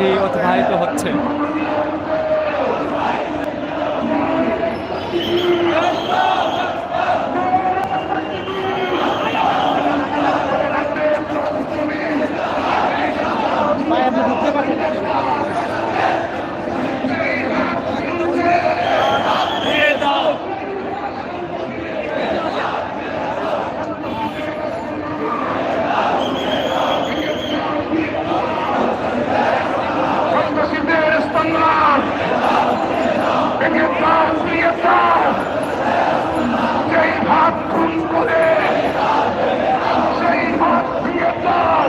দিনটি অতিবাহিত হচ্ছে সন্ত্রাসীদের সংগ্রাম ভেঙে দাও দিয়ে দাও সেই ভাত খুন করে সেই হাত দিয়ে দাও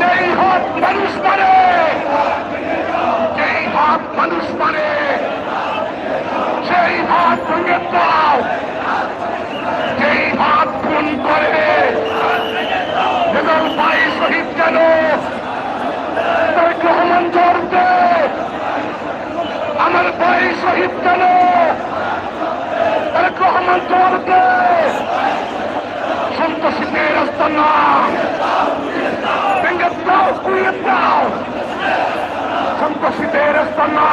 যেই হাত মানুষ মানে যেই হাত মানুষ মানে সেই হাত ভেঙে দাও যেই হাত খুন করে এবং ভাই শহীদ কেন তারেক রহমান জড়তে আমার ভাই শহীদ কেন তারেক রহমান তোমাকে সন্ত্রাসীদের রাস্তা না ভেঙে দাও কুড়িয়ে দাও সন্ত্রাসীদের রাস্তা না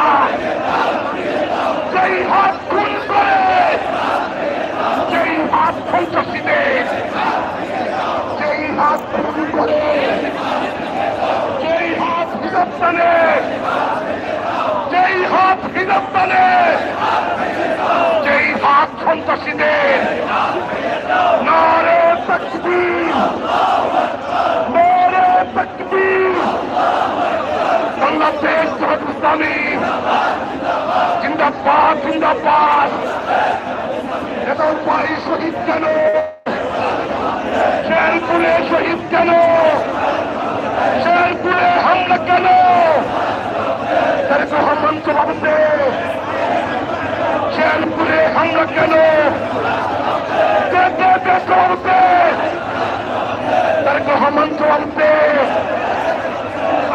যেই হাত খুন করে যেই হাত সন্ত্রাসীদের যেই হাত খুন করে যেই হাত হিসাব টানে যেই হাত টানে যেই হাত সন্ত্রাসীদের নারে তকবীর নারে তকবীর বাংলাদেশ জামাত ইসলামী জিন্দাবাদ জিন্দাবাদ! কেন? দে তার রহমান দে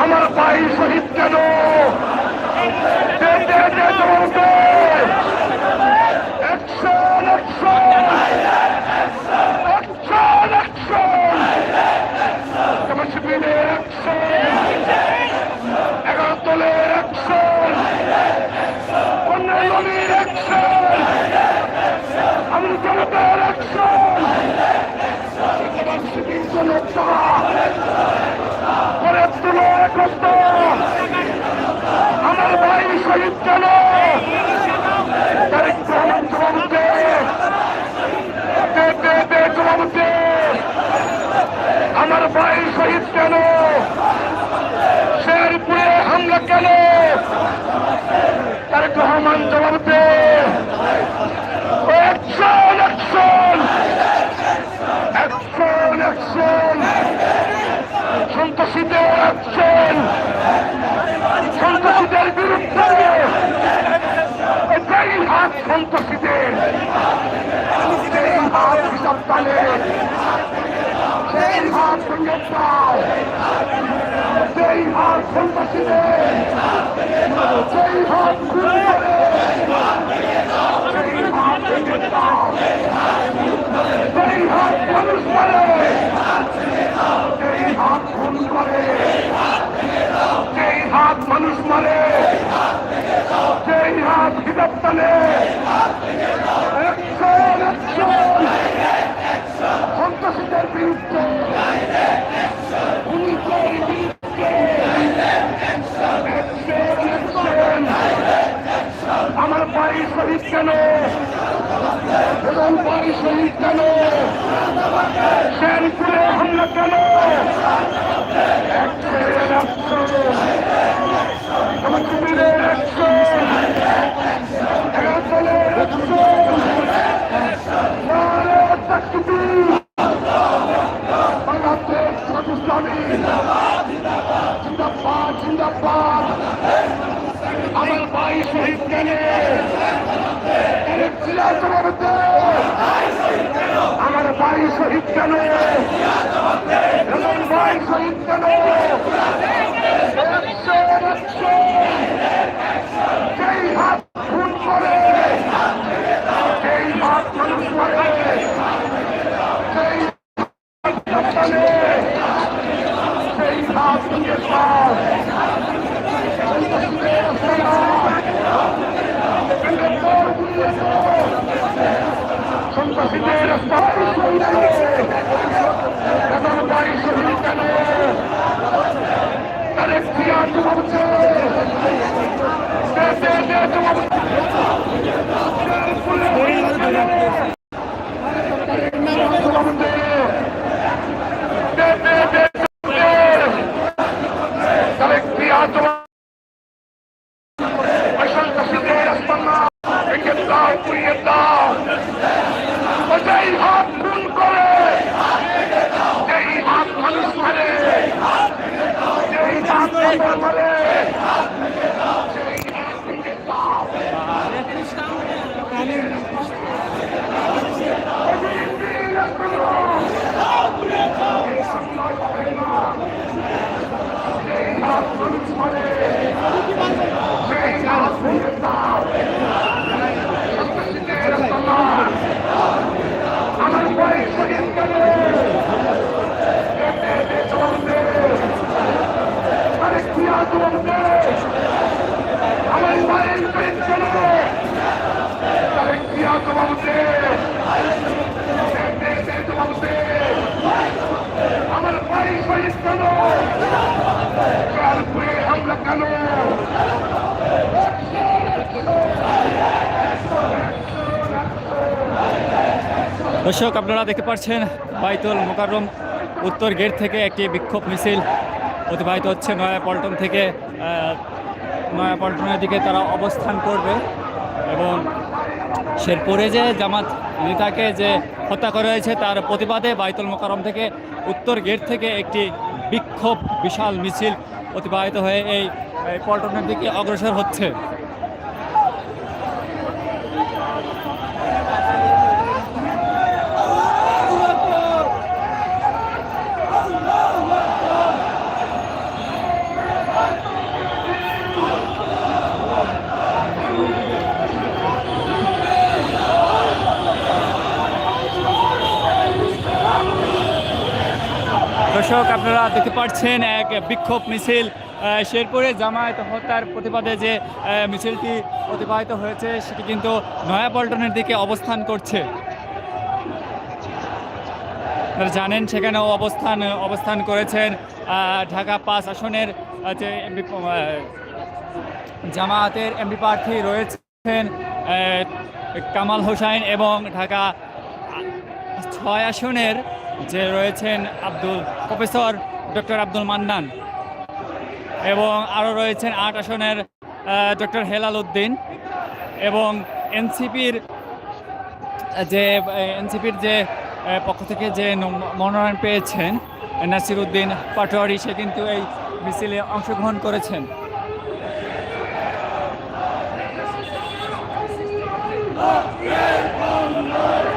আমার ভাই শহীদ কেন? দে দে দে জবাব দে অ্যাকশন অ্যাকশন অ্যাকশন অ্যাকশন তোমার শিবিরের অ্যাকশন এগারো দলের অ্যাকশন অন্যান্যের অ্যাকশন আমি জনতার অ্যাকশন তোমার শিবির জনতা করে একত্র আমার ভাই শহীদ কেন? আমার ভাই শহীদ কেন? শেরপুরে হামলা কেন? তারেক রহমান জবাব দে অ্যাকশন অ্যাকশন অ্যাকশন অ্যাকশন সন্ত্রাসীদের অ্যাকশন সন্ত্রাসীদের বিরুদ্ধে এটাই হাত সন্ত্রাসীদের সেই হাত হিসাব টানে সেই হাত ভেঙে দাও সেই হাত সন্ত্রাসীদের সেই হাত খুন করে সেই হাত ভেঙে দাও সেই হাত মানুষ মারে সেই হাত করে সেই হাত মানুষ মারে সেই হাত হিসাব টানে সন্ত্রাসীদের বিরুদ্ধে পুলিশের বিরুদ্ধে. আমার ভাই শহীদ কেন এবং বাড়ি শহীদ কেন? শেরপুরে হামলা কেন? Action, আমার বাড়ি শহীদ কেন এমন ভাই শহীদ কেন সেই হাত খুন করে সেই হাত মানুষ করে সেই সেই হাত নিয়ে Let's go! সন্ত্রাসীদের Bring it down! যেই হাত খুন করে যেই হাত মানুষ করে যেই হাত নম্বর করে দর্শক, আপনারা দেখতে পাচ্ছেন বাইতুল মোকাররম উত্তর গেট থেকে একটি বিক্ষোভ মিছিল অতিবাহিত হচ্ছে নয়াপল্টন থেকে। নয়াপল্টনের দিকে তারা অবস্থান করবে এবং শেরপুরে যে জামাত নেতাকে যে হত্যা করা হয়েছে, তার প্রতিবাদে বাইতুল মোকাররম থেকে উত্তর গেট থেকে একটি বিক্ষোভ, বিশাল মিছিল অতিবাহিত হয়ে এই পল্টনের দিকে অগ্রসর হচ্ছে। দর্শক, আপনারা দেখতে পাচ্ছেন এক বিক্ষোভ মিছিল শেরপুরে জামায়াত হত্যার প্রতিবাদে যে মিছিলটি অতিবাহিত হয়েছে, সেটি কিন্তু নয়াপল্টনের দিকে অবস্থান করছে। আপনারা জানেন, সেখানেও অবস্থান অবস্থান করেছেন ঢাকা পাঁচ আসনের যে এমপি জামায়াতের এমপি প্রার্থী রয়েছেন কামাল হোসাইন এবং ঢাকা ছয় আসনের যে রয়েছেন আব্দুল প্রফেসর ডক্টর আব্দুল মান্নান এবং আরও রয়েছেন আট আসনের ডক্টর হেলাল উদ্দিন এবং এনসিপির, যে এনসিপির যে পক্ষ থেকে যে মনোনয়ন পেয়েছেন নাসির উদ্দিন পাটোয়ারি, সে কিন্তু এই মিছিলে অংশগ্রহণ করেছেন। রক্ত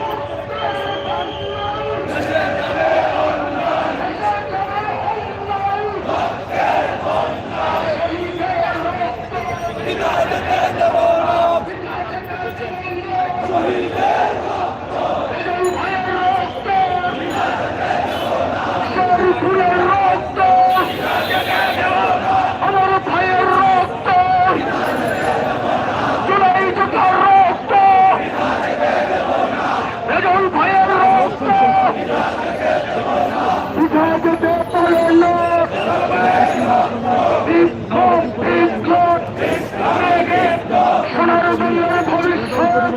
আমার ভাইয়ের রক্ত জুলাই যোদ্ধার রক্ত রেজল ভাইয়ের রক্ত উঠা যেতে পারে না বিক্ষোভ বিক্ষোভ সোনার দুনিয়ার ভবিষ্যৎ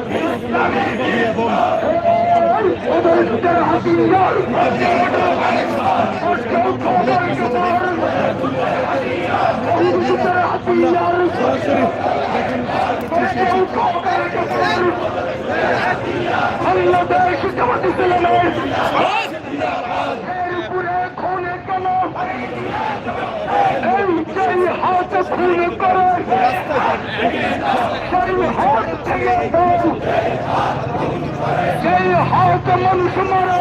ওদের হাতিয়ার বাংলাদেশ জামাত ইসলামের এরপরে খুনে কেন এই যেই হাত খুন করে সেই হাত থেকে সেই হাত মানুষ মারে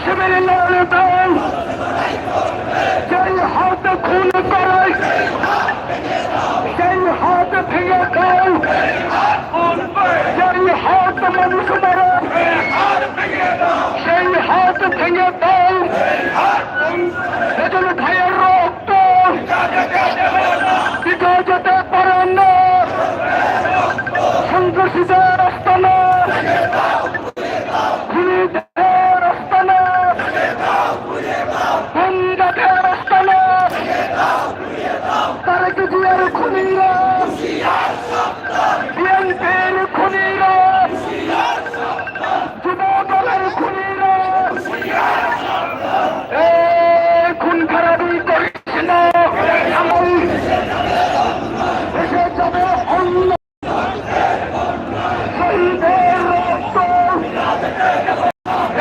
শিবির লড়বে যেই হাত খুন করে সেই হাত ভেঙে দাও সেই হাত মানুষ মারে সেই হাত ভেঙে দাও এজন ভাইয়ের রক্ত দিতে যেতে পারে না সন্ত্রাসীদের আস্তানা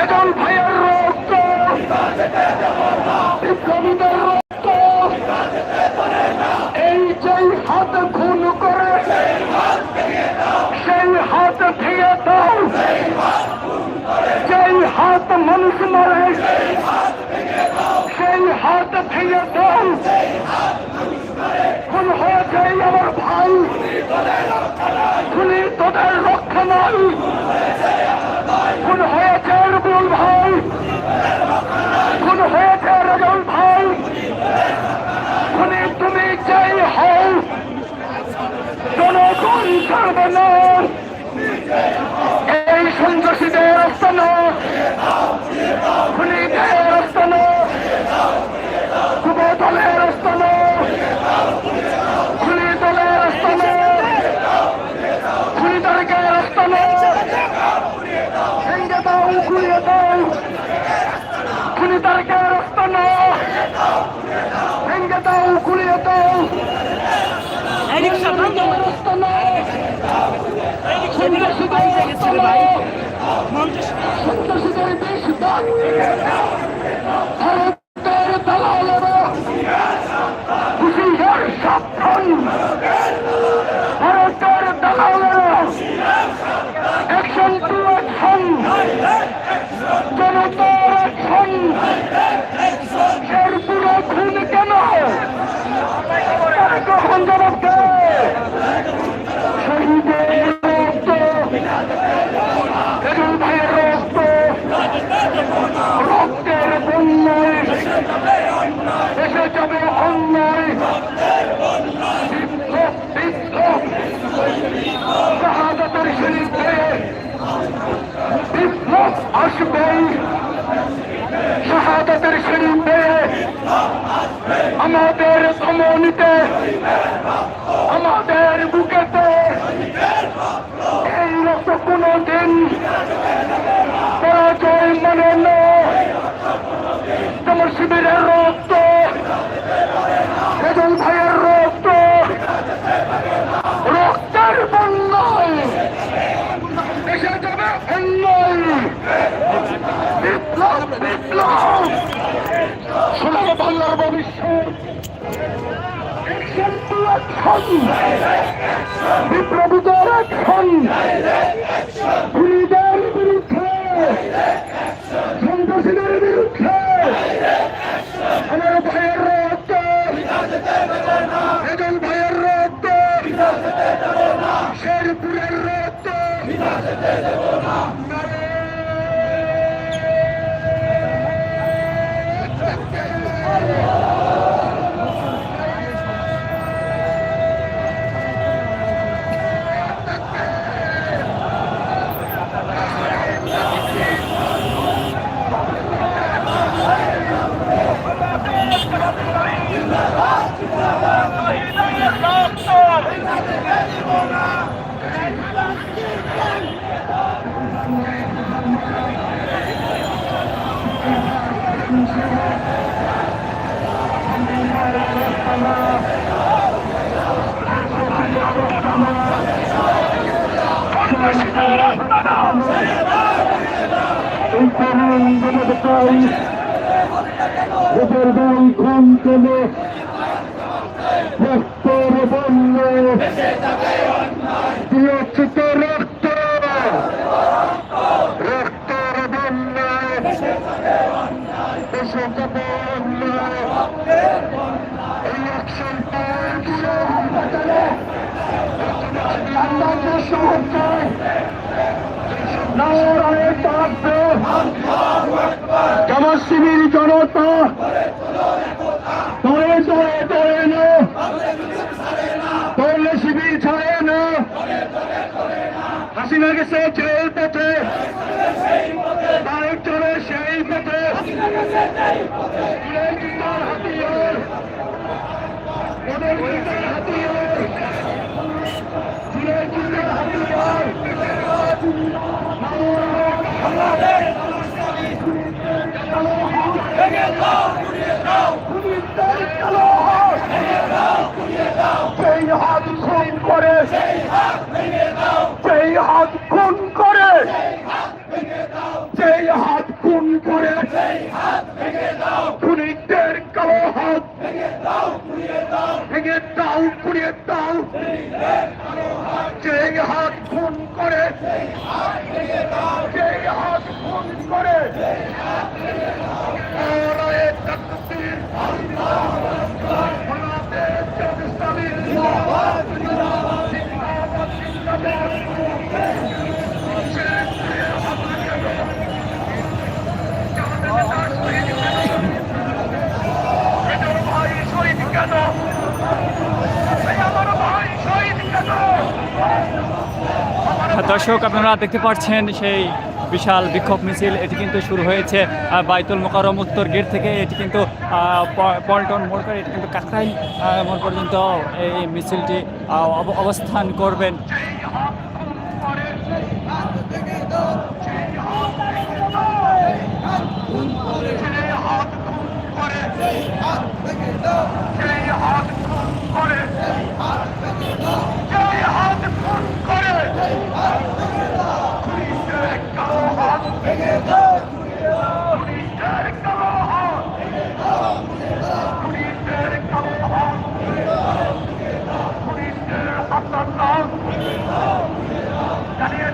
এজন ভাইয়ের রক্ত বিপ্লবীদের রক্ত এই যেই হাত খুন করে সেই হাত ভেঙে দাও যেই হাত মানুষ মারে সেই ভেঙে দাও খুন হয়েছে আমার ভাই। খুনি তোদের রক্ষা নাই খুন হয়েছে রবুল ভাই। খুন হয়েছে রাজল ভাই। খুনি তুমি চাই হও, জনগণ ছাড়বে না এই সন্ত্রাসীদের আস্তানা খুনিদের আস্তানা যুব দলের আস্তানা খুনি দলের আস্তানা খুনিদেরকে আস্তানা ভেঙে দাও ঘুরিয়ে দাও খুনিদেরকে আস্তানা ভেঙে দাও ঘুরিয়ে দাও সন্ত্রাসীদের দেশ দান আমাদের ধমনীতে আমাদের বুকেতে এই রক্ত কোনো দিন পরাজয় মানে না। তোমার শিবিরের Mm. ওদের দল খুন কেনে রক্তর বন্য বিরচিত রক্ত রক্তর বন্য দেশে যাবে অন্যায় এই অ্যাকশন আন্দাজে সহকার নারায়ণ তাব্য আমার শিবির জনতা দলে দলে দলে না দলে শিবির ছাড়ে না হাসিনা গেছে জেল পথে তারেক চলে সেই পথে তুলে গীতার হাতিয়ার ওদের গীতার ভেঙে দাও গীতার হাতিয়ার করে। দর্শক আপনারা দেখতে পাচ্ছেন সেই বিশাল বিক্ষোভ মিছিল। এটি কিন্তু শুরু হয়েছে বাইতুল মোকারম উত্তর গেট থেকে। এটি কিন্তু পল্টন মোড় করে এটি কিন্তু কাকরাইল আহ, মোড় পর্যন্ত এই মিছিলটি অবস্থান করবেন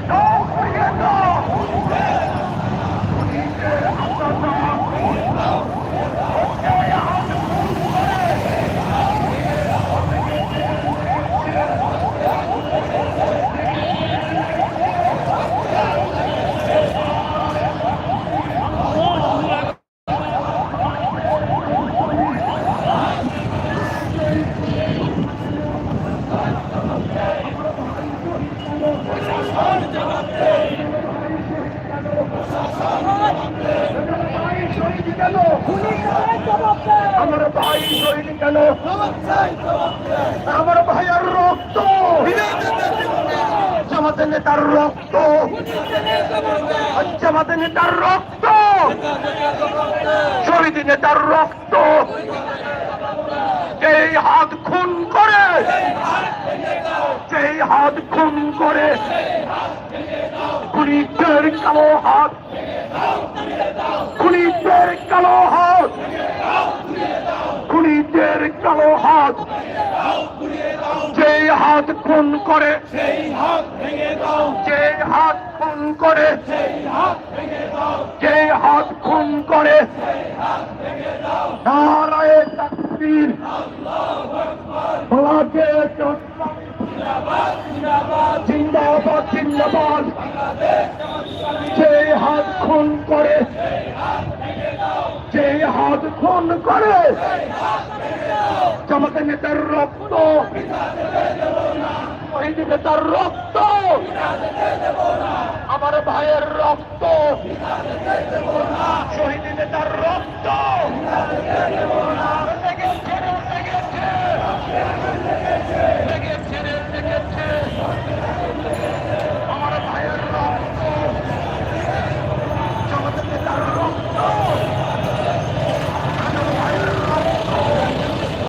দাও ঘুরিয়ে দাও ভাই শহীদ কেন আমার ভাই শহীদ কেন আমার ভাইয়ের রক্ত জামাতের নেতার রক্ত জামাতের নেতার রক্ত শহীদ নেতার রক্ত এই হাত খুন করে। সেই হাত খুন করে খুনিদের কালো হাত। খুনিদের কালো হাত। খুনিদের কালো হাত। যেই হাত খুন করে, যেই হাত খুন করে, যেই হাত খুন করে, নারায়ে তাকবীর বলাকে জিন্দাবাদ জিন্দাবাদ। যেই হাত খুন করে, যেই হাত খুন করে, জামাতে নেতার রক্ত। নেতার রক্ত। আমার ভাইয়ের রক্ত। শহীদ নেতার রক্ত।